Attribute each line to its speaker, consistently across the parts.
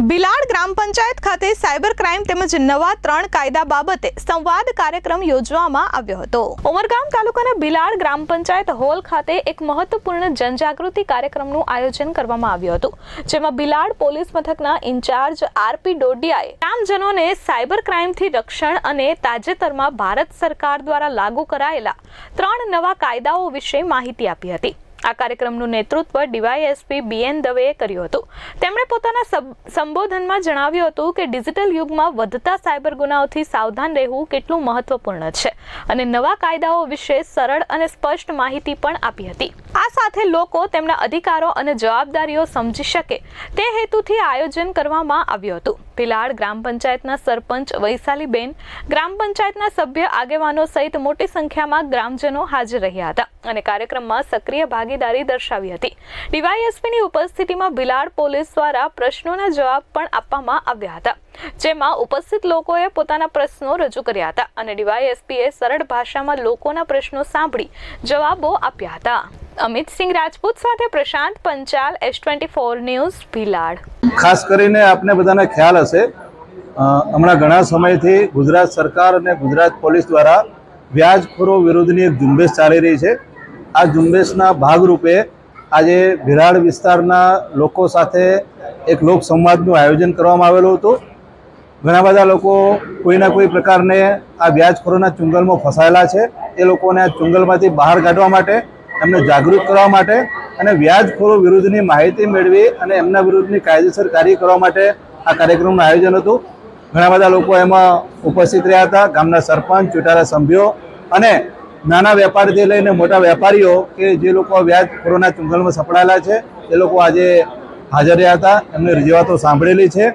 Speaker 1: બિલાડ ગ્રામ પંચાયત ખાતે cyber crime તેમજ નવા ત્રણ કાયદા બાબતે સંવાદ કાર્યક્રમ યોજવામાં આવ્યો હતો. ઉમરગામ તાલુકાના બિલાડ ગ્રામ પંચાયત હોલ ખાતે એક મહત્વપૂર્ણ જનજાગૃતિ કાર્યક્રમનું આયોજન કરવામાં આવ્યું હતું, જેમાં બિલાડ પોલીસ મથકના ઇન્ચાર્જ આરપી ડોડિયાએ ગ્રામજનોને સાયબર ક્રાઇમથી રક્ષણ અને તાજેતરમાં ભારત સરકાર દ્વારા લાગુ કરાયેલા ત્રણ નવા કાયદાઓ વિશે માહિતી આપી હતી. આ કાર્યક્રમનું નેતૃત્વ ડીવાયએસપી બીએન દવેએ કર્યું હતું. તેમણે પોતાના સબ- સંબોધનમાં જણાવ્યું હતું કે ડિજિટલ યુગમાં વધતા સાયબર ગુનાઓથી સાવધાન રહેવું કેટલું મહત્વપૂર્ણ છે અને નવા કાયદાઓ વિશે સરળ અને સ્પષ્ટ માહિતી પણ આપી હતી. આ સાથે લોકો તેમના અધિકારો અને જવાબદારીઓ સમજી શકે તે હેતુથી આયોજન કરવામાં આવ્યું હતું. ભિલાડ ગ્રામ પંચાયતના સરપંચ વૈશાલીબેન, ગ્રામ પંચાયતના સભ્ય આગેવાનો સહિત મોટી સંખ્યામાં ગ્રામજનો હાજર રહ્યા હતા અને કાર્યક્રમમાં સક્રિય ભાગીદારી દર્શાવી હતી. ડીવાયએસપીની ઉપસ્થિતિમાં ભિલાડ પોલીસ દ્વારા પ્રશ્નોના જવાબ પણ આપવામાં આવ્યા હતા, જેમાં ઉપસ્થિત લોકોએ પોતાના પ્રશ્નો રજૂ કર્યા હતા અને ડીવાયએસપીએ સરળ ભાષામાં લોકોના પ્રશ્નો સાંભળી જવાબો આપ્યા હતા. અમિત સિંહ રાજપૂત સાથે Prashant Panchal S twenty four news Bhilad.
Speaker 2: ખાસ કરીને આપને બધાને ખ્યાલ હશે હમણાં ઘણા સમયથી ગુજરાત સરકાર અને ગુજરાત પોલીસ દ્વારા વ્યાજખોરો વિરુદ્ધની એક ઝુંબેશ ચાલી રહી છે. આ ઝુંબેશના ભાગરૂપે આજે ભીલાડ વિસ્તારના લોકો સાથે એક લોક સંવાદનું આયોજન કરવામાં આવેલું હતું. ઘણા બધા લોકો કોઈના કોઈ પ્રકારને આ વ્યાજખોરોના ચુંગલમાં ફસાયેલા છે. એ લોકોને આ ચુંગલમાંથી બહાર કાઢવા માટે એમને જાગૃત કરવા માટે અને વ્યાજખોરો વિરુદ્ધની માહિતી મેળવી અને એમના વિરુદ્ધની કાયદેસર કાર્ય કરવા માટે આ કાર્યક્રમનું આયોજન હતું. ઘણા બધા લોકો એમાં ઉપસ્થિત રહ્યા હતા. ગામના સરપંચ, ચૂંટાયેલા સભ્યો અને નાના વેપારીથી લઈને મોટા વેપારીઓ કે જે લોકો વ્યાજખોરોના ચુંગલમાં સપડાયેલા છે, એ લોકો આજે હાજર રહ્યા હતા. એમની રજૂઆતો સાંભળેલી છે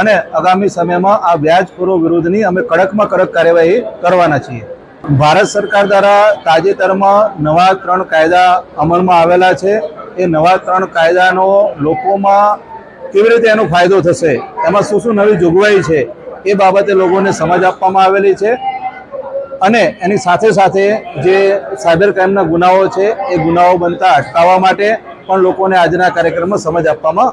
Speaker 2: અને આગામી સમયમાં આ વ્યાજખોરો વિરુદ્ધની અમે કડકમાં કડક કાર્યવાહી કરવાના છીએ. ભારત સરકાર દ્વારા તાજેતરમાં નવા ત્રણ કાયદા અમલમાં આવેલા છે. એ નવા ત્રણ કાયદાનો લોકોમાં કેવી રીતે એનો ફાયદો થશે, એમાં શું શું નવી જોગવાઈ છે, એ બાબતે લોકોને સમજ આપવામાં આવેલી છે. અને એની સાથે સાથે જે સાયબર ક્રાઇમના ગુનાઓ છે, એ ગુનાઓ બનતા અટકાવવા માટે પણ લોકોને આજના કાર્યક્રમમાં સમજ આપવામાં